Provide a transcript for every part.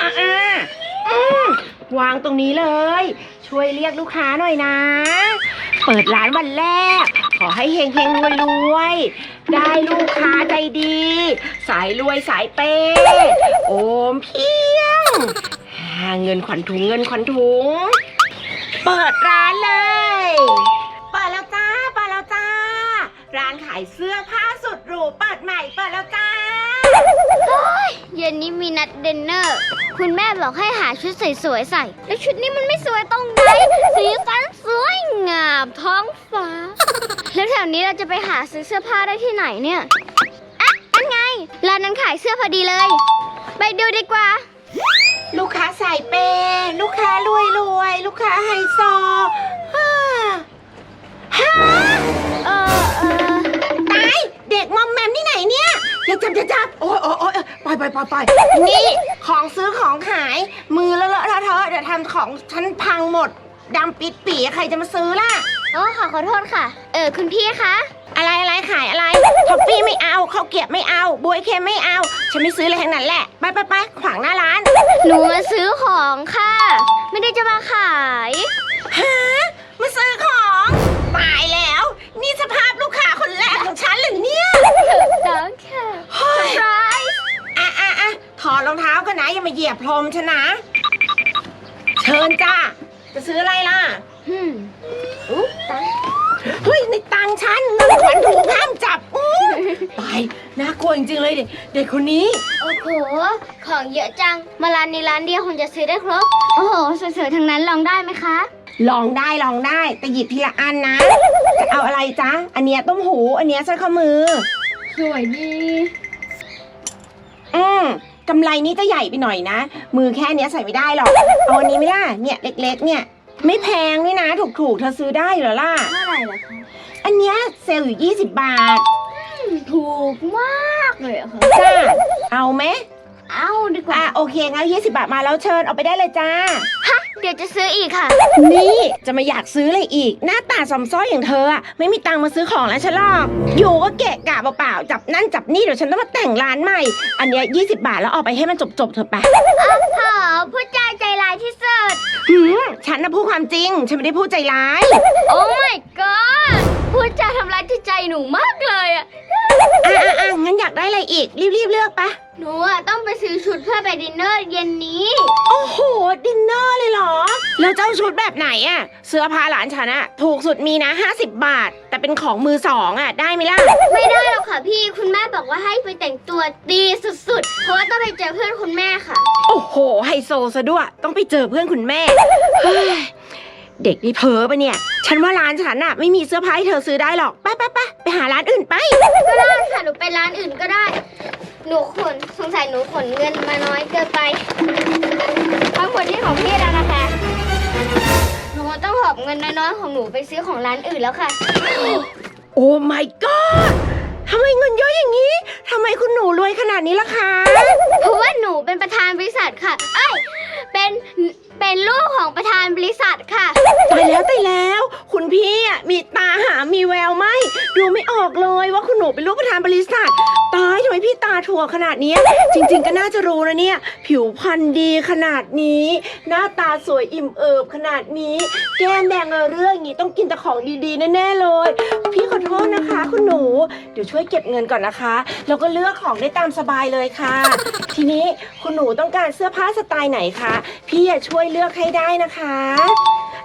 อะอะอืมวางตรงนี้เลย ช่วยเรียกลูกค้าหน่อยนะ เปิดร้านวันแรก ขอให้เฮงเฮงรวยรวยๆได้ลูกค้าใจดี สายรวยสายเป้โอมเพียงหาเงินขวัญถุงเงินขวัญถุง เปิดร้านเลย เปิดแล้วจ้า เปิดแล้วจ้า ร้านขายเสื้อผ้าสุดหรู เปิดใหม่ เปิดแล้วจ้า เย็นนี้มีนัดเดนเนอร์ คุณแม่บอกให้หาชุดสวยๆใส่ แล้วชุดนี้มันไม่สวยตรงไหน สีสันสวยงามท้องฟ้า แล้วแถวนี้เราจะไปหาซื้อเสื้อผ้าได้ที่ไหนเนี่ยอะนั่นไง ร้านนั้นขายเสื้อพอดีเลย ไปดูดีกว่า ลูกค้าสายเปย์ลูกค้ารวยรวย ลูกค้าไฮโซ ปปล่อยปนี่ของซื้อของขาย มือเลอะเลอะเทอะเดี๋ยวทำของฉันพังหมดดำปิดปีใครจะมาซื้อล่ะโอ้ขอขอโทษค่ะ เออคุณพี่คะอะไรอะไรขายอะไรท็อฟฟี่ไม่เอาข้าวเกรียบไม่เอาบวยเค็มไม่เอา ฉันไม่ซื้ออะไรทั้งนั้นแหละไปไปไปขวางหน้าร้าน หนูมาซื้อของค่ะ ไม่ได้จะมาขายฮะมาซื้อของตายแล้ว อะถอดรองเท้ากันนะ อย่ามาเหยียบพรมฉันนะ เชิญจ้า จะซื้ออะไรล่ะอืมอุ๊ยตายเฮ้ยในตังค์ฉันเงินขวัญถุงห้ามจับอู้ตายน่ากลัวจริงๆเลยเด็กเด็กคนนี้ โอ้โห ของเยอะจัง มาร้านนี้ร้านเดียวคงจะซื้อได้ครบ โอ้โหสวยๆทั้งนั้นลองได้ไหมคะ ลองได้ลองได้แต่หยิบทีละอันนะจะเอาอะไรจ๊ะ อันเนี้ยต้มหู อันเนี้ยสร้อยข้อมือ สวยดี อืม กำไรนี้จะใหญ่ไปหน่อยนะ มือแค่เนี้ยใส่ไม่ได้หรอกเอาอันนี้ไม่ได้เนี่ยเล็กๆ เนี่ย ไม่แพงด้วยนะ ถูกๆ เธอซื้อได้เหรอล่ะ เท่าไหร่ล่ะคะอันเนี้ยเซลล์อยู่ 20 บาทถูกมากเลยอะค่ะจ้าเอาไหม เอาดีกว่า อะโอเคงั้น20บาทมาแล้วเชิญเอาไปได้เลยจ้า ฮะ เดี๋ยวจะซื้ออีกค่ะ นี่จะมาอยากซื้ออะไรอีก หน้าตาซอมซ้อยอย่างเธออะไม่มีตังค์มาซื้อของแล้วฉันหรอกอยู่ก็เกะกะเปล่าๆจับนั่นจับนี่เดี๋ยวฉันต้องมาแต่งร้านใหม่ อันเนี้ย20บาทแล้วเอาไปให้มันจบๆเถอะไปอ้าวหอพูดจาใจร้ายที่สุด หืมฉันนะพูดความจริง ฉันไม่ได้พูดใจร้าย โอ้ my god พูดจาทำร้ายจิตใจหนูมากเลยอะ อะอะอะงั้นอยากได้อะไรอีก รีบๆเลือกปะหนูอะต้องไปซื้อชุดเพื่อไปดินเนอร์เย็นนี้ โอ้โห ดินเนอร์เลยเหรอ แล้วเจ้าชุดแบบไหนอะเสื้อผ้าหลานฉันอะถูกสุดมีนะ 50 บาท แต่เป็นของมือสองอะได้ไหมล่ะ ไม่ได้หรอกค่ะพี่คุณแม่บอกว่าให้ไปแต่งตัวดีสุดๆ เพราะว่าต้องไปเจอเพื่อนคุณแม่ค่ะ โอ้โห ไฮโซซะด้วย ต้องไปเจอเพื่อนคุณแม่เฮ้ยเด็กนี่เพ้อปะเนี่ย ฉันว่าร้านฉันอะไม่มีเสื้อผ้าให้เธอซื้อได้หรอก ไปไปไปไป หาร้านอื่นไป ก็ได้ค่ะหนูไปร้านอื่นก็ได้ หนูขนสงสัยหนูขนเงินมาน้อยเกินไปทั้งหมดที่ของพี่แล้วนะคะ หนูต้องหอบเงินน้อยๆของหนูไปซื้อของร้านอื่นแล้วค่ะ โอ้ my god ทำไมเงินเยอะอย่างนี้ พรรณดีขนาดนี้ หน้าตาสวยอิ่มเอิบขนาดนี้ แก้มแดงเออเรื่องอย่างนี้ต้องกินแต่ของดีๆแน่ๆเลย พี่ขอโทษนะคะ คุณหนู เดี๋ยวช่วยเก็บเงินก่อนนะคะ แล้วก็เลือกของได้ตามสบายเลยค่ะ ทีนี้คุณหนูต้องการเสื้อผ้าสไตล์ไหนคะ พี่อะช่วยเลือกให้ได้นะคะ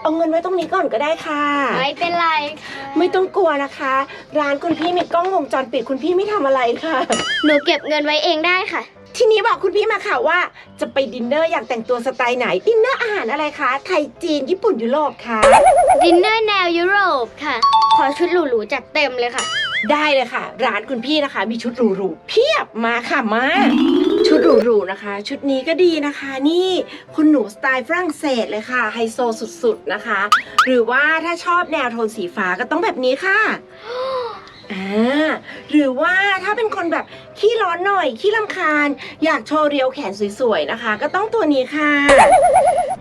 เอาเงินไว้ตรงนี้ก่อนก็ได้ค่ะ ไม่เป็นไรค่ะไม่ต้องกลัวนะคะ ร้านคุณพี่มีกล้องวงจรปิดคุณพี่ไม่ทำอะไรค่ะ หนูเก็บเงินไว้เองได้ค่ะ ทีนี้บอกคุณพี่มาค่ะว่า จะไปดินเนอร์อยากแต่งตัวสไตล์ไหน ดินเนอร์อาหารอะไรคะ ไทยจีนญี่ปุ่นยุโรปคะดินเนอร์แนวยุโรปค่ะ ขอชุดหรูๆจัดเต็มเลยค่ะ ได้เลยค่ะ ร้านคุณพี่นะคะ มีชุดหรูๆเพียบมาค่ะมา ชุดหรูๆนะคะ ชุดนี้ก็ดีนะคะ นี่คุณหนูสไตล์ฝรั่งเศสเลยค่ะไฮโซสุดๆนะคะ หรือว่าถ้าชอบแนวโทนสีฟ้าก็ต้องแบบนี้ค่ะ อ่าหรือว่าถ้าเป็นคนแบบขี้ร้อนหน่อยขี้ลำคาญ อยากโชว์เรียวแขนสวยๆนะคะ ก็ต้องตัวนี้ค่ะ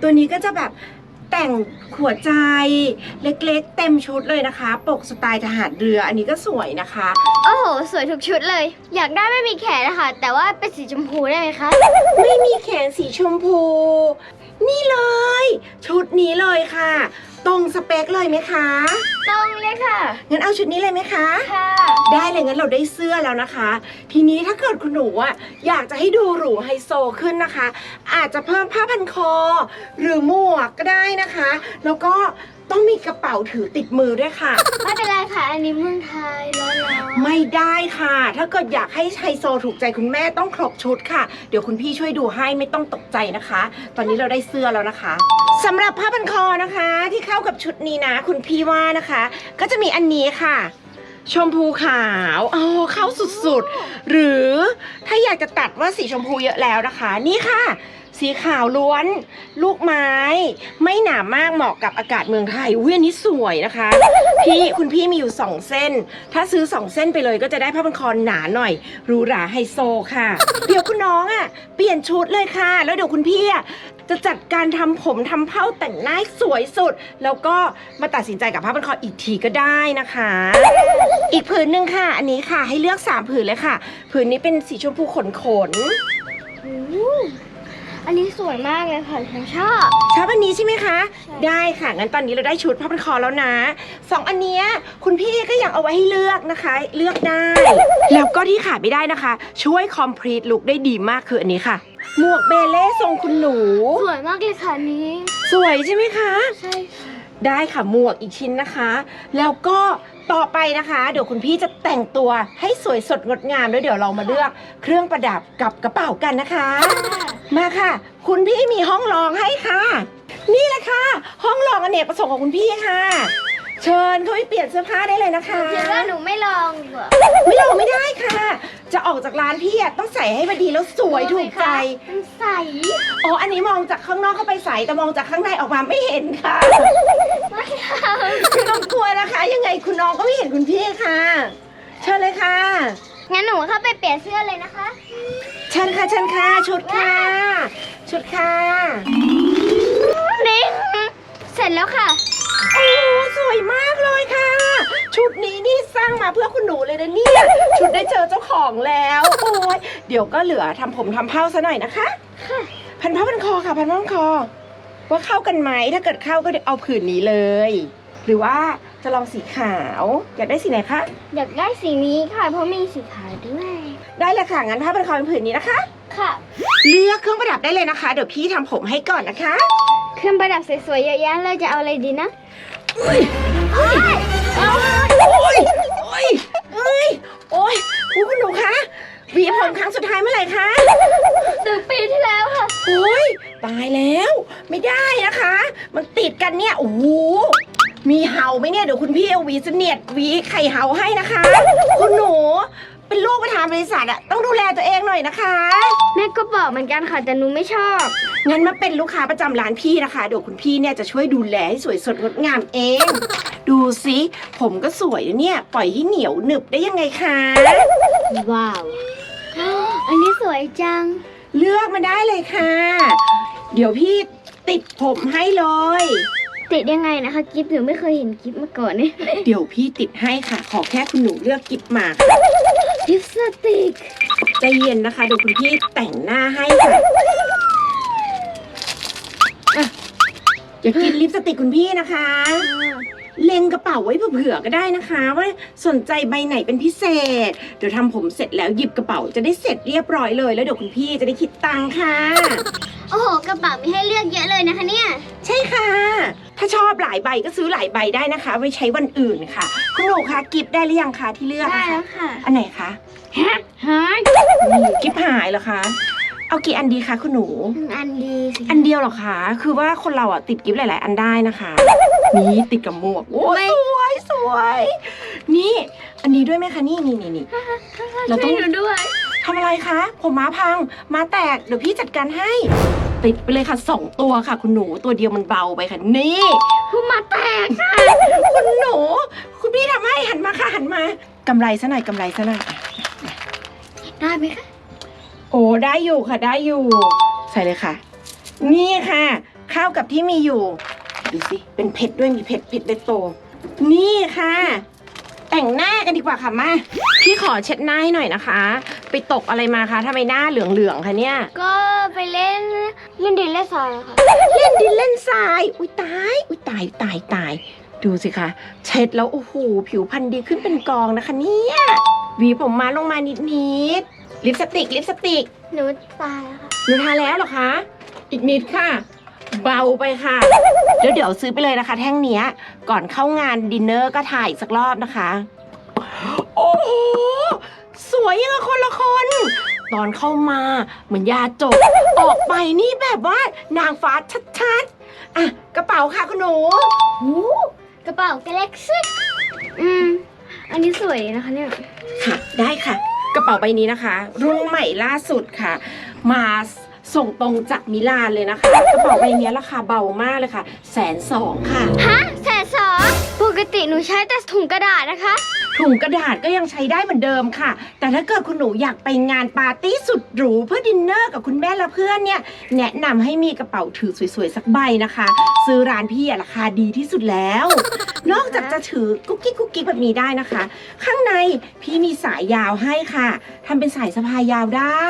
ตัวนี้ก็จะแบบแต่งหัวใจเล็กๆ เต็มชุดเลยนะคะ ปกสไตล์ทหารเรืออันนี้ก็สวยนะคะ โอ้โห สวยทุกชุดเลย อยากได้ไม่มีแขนนะคะ แต่ว่าเป็นสีชมพูได้ไหมคะ ไม่มีแขนสีชมพู นี่เลย ชุดนี้เลยค่ะ ตรงสเปคเลยไหมคะตรงเลยค่ะ งั้นเอาชุดนี้เลยไหมคะ ค่ะ ได้เลยงั้นเราได้เสื้อแล้วนะคะ ทีนี้ถ้าเกิดคุณหนูอะอยากจะให้ดูหรูไฮโซขึ้นนะคะ อาจจะเพิ่มผ้าพันคอ หรือหมวกก็ได้นะคะ แล้วก็ ต้องมีกระเป๋าถือติดมือด้วยค่ะ ไม่เป็นไรค่ะ อันนี้เมืองไทยร้อนๆไม่ได้ค่ะ ถ้าเกิดอยากให้ไฮโซถูกใจคุณแม่ต้องครบชุดค่ะ เดี๋ยวคุณพี่ช่วยดูให้ไม่ต้องตกใจนะคะ ตอนนี้เราได้เสื้อแล้วนะคะสำหรับผ้าพันคอนะคะ ที่เข้ากับชุดนี้นะ คุณพี่ว่านะคะ ก็จะมีอันนี้ค่ะ ชมพูขาวอ๋อเข้าสุดๆ หรือถ้าอยากจะตัดว่าสีชมพูเยอะแล้วนะคะ นี่ค่ะ สีขาวล้วน ลูกไม้ ไม่หนามากเหมาะกับอากาศเมืองไทยอุ้ยอันนี้สวยนะคะ พี่คุณพี่มีอยู่2เส้น ถ้าซื้อ2เส้นไปเลยก็จะได้ผ้าพันคอหนาหน่อยหรูหราไฮโซค่ะ เดี๋ยวคุณน้องอะเปลี่ยนชุดเลยค่ะ แล้วเดี๋ยวคุณพี่อะจะจัดการทำผมทำเผ้าแต่งหน้าสวยสุด แล้วก็มาตัดสินใจกับผ้าพันคออีกทีก็ได้นะคะ อีกผืนหนึ่งค่ะ อันนี้ค่ะให้เลือก3ผืนเลยค่ะ ผืนนี้เป็นสีชมพูขนขน อ้โหอันนี้สวยมากเลยค่ะฉันชอบ ชอบอันนี้ใช่ไหมคะใช่ได้ค่ะ งั้นตอนนี้เราได้ชุดผ้าพันคอแล้วนะสองอันเนี้ยคุณพี่ก็อยากเอาไว้ให้เลือกนะคะ เลือกได้ แล้วก็ที่ขาดไม่ได้นะคะ ช่วย complete look ได้ดีมากคืออันนี้ค่ะ หมวกเบเล่ทรงคุณหนู สวยมากเลยค่ะอันนี้ สวยใช่ไหมคะ ใช่ค่ะได้ค่ะหมวกอีกชิ้นนะคะ แล้วก็ต่อไปนะคะ เดี๋ยวคุณพี่จะแต่งตัวให้สวยสดงดงามแล้วเดี๋ยวเรามาเลือกเครื่องประดับกับกระเป๋ากันนะคะ มาค่ะ คุณพี่มีห้องรองให้ค่ะ นี่แหละค่ะ ห้องรองอเนกประสงค์ของคุณพี่ค่ะ เชิญเข้าไปเปลี่ยนเสื้อผ้าได้เลยนะคะ คิดว่าหนูไม่ลองดีกว่าไม่ลองไม่ได้ค่ะ จะออกจากร้านพี่อะต้องใส่ให้พอดีแล้วสวยถูกใจมันใสอ๋ออันนี้มองจากข้างนอกเข้าไปใสแต่มองจากข้างในออกมาไม่เห็นค่ะไม่เอาไม่ต้องกลัวนะคะ ยังไงคุณน้องก็ไม่เห็นคุณพี่ค่ะ เชิญเลยค่ะ งั้นหนูเข้าไปเปลี่ยนเสื้อเลยนะคะ เชิญค่ะเชิญค่ะ ชุดค่ะ ชุดค่ะ นี่เสร็จแล้วค่ะ โอ้สวยมากเลยค่ะ ชุดนี้นี่สร้างมาเพื่อคุณหนูเลยนะเนี่ย ชุดได้เจอเจ้าของแล้ว โอ้ยเดี๋ยวก็เหลือทำผมทำเผ้าซะหน่อยนะคะพันผ้าพันคอค่ะ พันผ้าพันคอ ว่าเข้ากันไหมถ้าเกิดเข้าก็เดี๋ยวเอาผืนนี้เลย หรือว่า จะลองสีขาว อยากได้สีไหนคะ อยากได้สีนี้ค่ะ เพราะมีสีขาวด้วย ได้เลยค่ะ งั้นผ้าพันคอเป็นผืนนี้นะคะ ค่ะ เลือกเครื่องประดับได้เลยนะคะ เดี๋ยวพี่ทำผมให้ก่อนนะคะ เครื่องประดับสวยๆเยอะแยะเลยจะเอาอะไรดีนะโอ้ยโอ้ยโอ้ยโอ้ยโอ้ยคุณหนูคะหวีผมครั้งสุดท้ายเมื่อไหร่คะ หนึ่งปีที่แล้วค่ะโอ้ยตายแล้ว ไม่ได้นะคะ มันติดกันเนี่ยโอ้โห มีเห่าไหมเนี่ยเดี๋ยวคุณพี่เอาหวีเสนียดหวีไข่เห่าให้นะคะ คุณหนูเป็นลูกประธานบริษัทอะต้องดูแลตัวเองหน่อยนะคะ แม่ก็บอกเหมือนกันค่ะแต่หนูไม่ชอบ งั้นมาเป็นลูกค้าประจำร้านพี่นะคะ เดี๋ยวคุณพี่เนี่ยจะช่วยดูแลให้สวยสดงดงามเอง ดูสิผมก็สวยนะเนี่ย ปล่อยให้เหนียวหนึบได้ยังไงคะว้าว อันนี้สวยจัง เลือกมาได้เลยค่ะ เดี๋ยวพี่ติดผมให้เลย ติดยังไงนะคะกิฟหนูไม่เคยเห็นกิฟมาก่อนเนี่ยเดี๋ยวพี่ติดให้ค่ะ ขอแค่คุณหนูเลือกกิฟมาค่ะลิปสติกใจเย็นนะคะเดี๋ยวคุณพี่แต่งหน้าให้ค่ะอะอย่ากินลิปสติกคุณพี่นะคะ เล็งกระเป๋าไว้เผื่อๆก็ได้นะคะว่าสนใจใบไหนเป็นพิเศษ เดี๋ยวทำผมเสร็จแล้วหยิบกระเป๋าจะได้เสร็จเรียบร้อยเลย แล้วเดี๋ยวคุณพี่จะได้คิดตังค่ะ โอ้โหกระเป๋ามีให้เลือกเยอะเลยนะคะเนี่ย ใช่ค่ะ ถ้าชอบหลายใบก็ซื้อหลายใบได้นะคะ ไว้ใช้วันอื่นค่ะ คุณหนูคะกิฟได้หรือยังคะที่เลือกได้อะแล้คะวค่ะ อันไหนคะฮะฮะนี่กิฟหายเหรอคะเอากี่อันดีคะคุณหนู อันดีสิอันเดียวเหรอคะ คือว่าคนเราอะติดกิฟต์หลาย ๆ อันได้นะคะ นี่ติดกับหมวกโอ้ยสวยสวย นี่ อันนี้ด้วยไหมคะนี่นี่นี่นี่เราต้องช่วยหนูด้วยทำอะไรคะ ผมม้าพังม้าแตกเดี๋ยวพี่จัดการให้ ติดไปเลยค่ะสองตัวค่ะ คุณหนูตัวเดียวมันเบาไปค่ะนี่ผู้มาแตกค่ะคุณหนู คุณพี่ทำให้หันมาค่ะหันมากำไรซะหน่อยกำไรซะหน่อยได้ไหมคะโอ้ได้อยู่ค่ะได้อยู่ ใส่เลยค่ะ นี่ค่ะเข้ากับที่มีอยู่ดูสิเป็นเพชรด้วยมีเพชรเพชรเล็กโต นี่ค่ะ แต่งหน้ากันดีกว่าค่ะมาพี่ขอเช็ดหน้าให้หน่อยนะคะ ไปตกอะไรมาคะทำไมหน้าเหลืองๆคะเนี่ย ก็ไปเล่นเล่นดินเล่นทรายค่ะ เล่นดินเล่นทราย อุ้ยตาย อุ้ยตายตายตาย ดูสิคะ เช็ดแล้วโอ้โหผิวพรรณดีขึ้นเป็นกองนะคะเนี่ยหวีผมมาลงมานิดนิดๆลิปสติกลิปสติกหนูตายแล้วค่ะหนูทาแล้วเหรอคะ อีกนิดค่ะ เบาไปค่ะเดี๋ยวเดี๋ยวซื้อไปเลยนะคะ แท่งเนี้ย ก่อนเข้างานดินเนอร์ก็ถ่ายอีกสักรอบนะคะ โอ้โห สวยยังกับคนละคน ตอนเข้ามาเหมือนยาจบ ออกไปนี่แบบว่านางฟ้าชัดๆ อะ กระเป๋าค่ะคุณหนู หูกระเป๋ากาแล็กซี่อืม อันนี้สวยดีนะคะเนี่ย ค่ะ ได้ค่ะ กระเป๋าใบนี้นะคะ รุ่นใหม่ล่าสุดค่ะ มา ส่งตรงจากมิลานเลยนะคะกระเป๋าใบนี้ราคาเบามากเลยค่ะแสนสองค่ะ ฮะแสนสองปกติหนูใช้แต่ถุงกระดาษนะคะ ถุงกระดาษก็ยังใช้ได้เหมือนเดิมค่ะ แต่ถ้าเกิดคุณหนูอยากไปงานปาร์ตี้สุดหรูเพื่อดินเนอร์กับคุณแม่และเพื่อนเนี่ย แนะนำให้มีกระเป๋าถือสวยๆสักใบนะคะ ซื้อร้านพี่อะราคาดีที่สุดแล้ว นอกจากจะถือกุ๊กกิ๊กกุ๊กกิ๊กแบบนี้ได้นะคะ ข้างในพี่มีสายยาวให้ค่ะทำเป็นสายสะพายยาวได้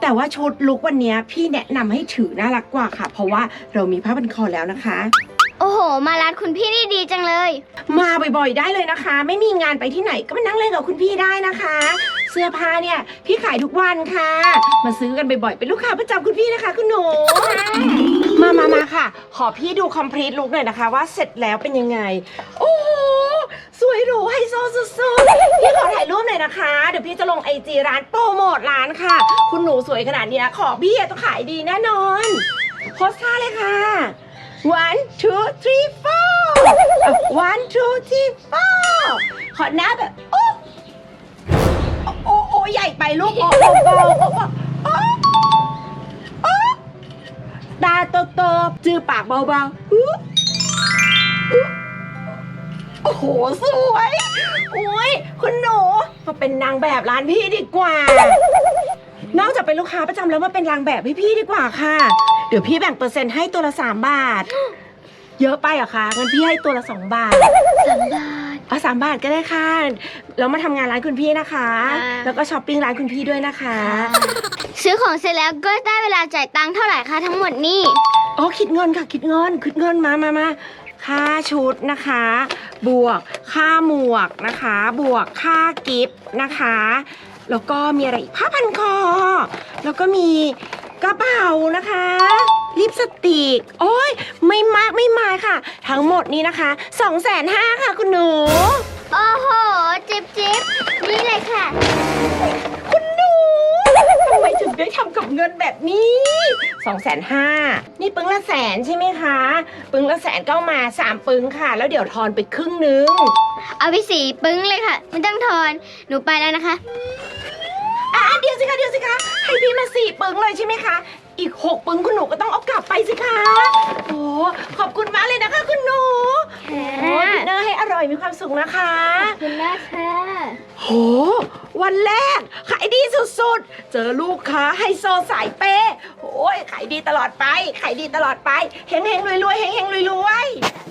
แต่ว่าชุดลุกวันเนี้ยพี่แนะนำให้ถือน่ารักกว่าค่ะ เพราะว่าเรามีผ้าพันคอแล้วนะคะ โอ้โห มาร้านคุณพี่นี่ดีจังเลย มาบ่อยๆ ได้เลยนะคะ ไม่มีงานไปที่ไหนก็มานั่งเล่นกับคุณพี่ได้นะคะ เสื้อผ้าเนี่ยพี่ขายทุกวันค่ะ มาซื้อกันบ่อยๆ เป็นลูกค้าประจำคุณพี่นะคะ คุณหนูมามามาค่ะ ขอพี่ดูคอมพลีทลุกหน่อยนะคะ ว่าเสร็จแล้วเป็นยังไง โอ้โหสวยหรูไฮโซสุดๆพี่ขอถ่ายรูปหน่อยนะคะ เดี๋ยวพี่จะลงไอจีร้านโปรโมทร้านค่ะ คุณหนูสวยขนาดเนี้ยขอพี่อะต้องขายดีแน่นอนโพสท่าเลยค่ะ one two three four one two three four ขอหน้าแบบโอ้โอ้โอ้ใหญ่ไปลูกโอ้โอ้โอ้โอ้โอ้โอ้ตาโตโตๆจือปากเบาๆโอ้โห สวย อุ้ยคุณหนูมาเป็นนางแบบร้านพี่ดีกว่า นอกจากเป็นลูกค้าประจำแล้วมาเป็นนางแบบให้พี่ดีกว่าค่ะ เดี๋ยวพี่แบ่งเปอร์เซ็นต์ให้ตัวละ3บาท เยอะไปเหรอคะงั้นพี่ให้ตัวละ2บาทสามบาทเอาสามบาทก็ได้ค่ะแล้วมาทำงานร้านคุณพี่นะคะอ่าแล้วก็ช้อปปิ้งร้านคุณพี่ด้วยนะคะ ซื้อของเสร็จแล้วก็ได้เวลาจ่ายตังค์เท่าไหร่คะทั้งหมดนี่อ๋อคิดเงินค่ะคิดเงินคิดเงินมามามาค่าชุดนะคะ บวกค่าหมวกนะคะ บวกค่ากิฟต์นะคะ แล้วก็มีอะไรอีกผ้าพันคอ แล้วก็มี กระเป๋านะคะลิปสติก โอ้ยไม่มากไม่มายค่ะ ทั้งหมดนี้นะคะ2องแสนห้าค่ะคุณหนู โอ้โห จิ๊บจิ๊บนี่เลยค่ะ คุณหนูทำไมถึงได้ทำกับเงินแบบนี้2องแสนห้านี่ปึ้งละแสนใช่ไหมคะ ปึ้งละแสนก็เอามาสามปึ้งค่ะ แล้วเดี๋ยวทอนไปครึ่งนึง เอาไปสีปึ้งเลยค่ะ ไม่ต้องทอน หนูไปแล้วนะคะ อะเดี๋ยวสิคะเดี๋ยวสิคะ ให้พี่มาสี่ปึ้งเลยใช่ไหมคะ อีกหกปึ้งคุณหนูก็ต้องเอากลับไปสิคะ โอ้ขอบคุณมากเลยนะคะ คุณหนูโอ้ดินเนอร์ให้อร่อยมีความสุขนะคะ ขอบคุณมากค่ะโห วันแรก ขายดีสุดๆ เจอลูกค้าไฮโซสายเปย์โอ้ยขายดีตลอดไป ขายดีตลอดไป เฮงๆรวยๆเฮงๆรวยๆ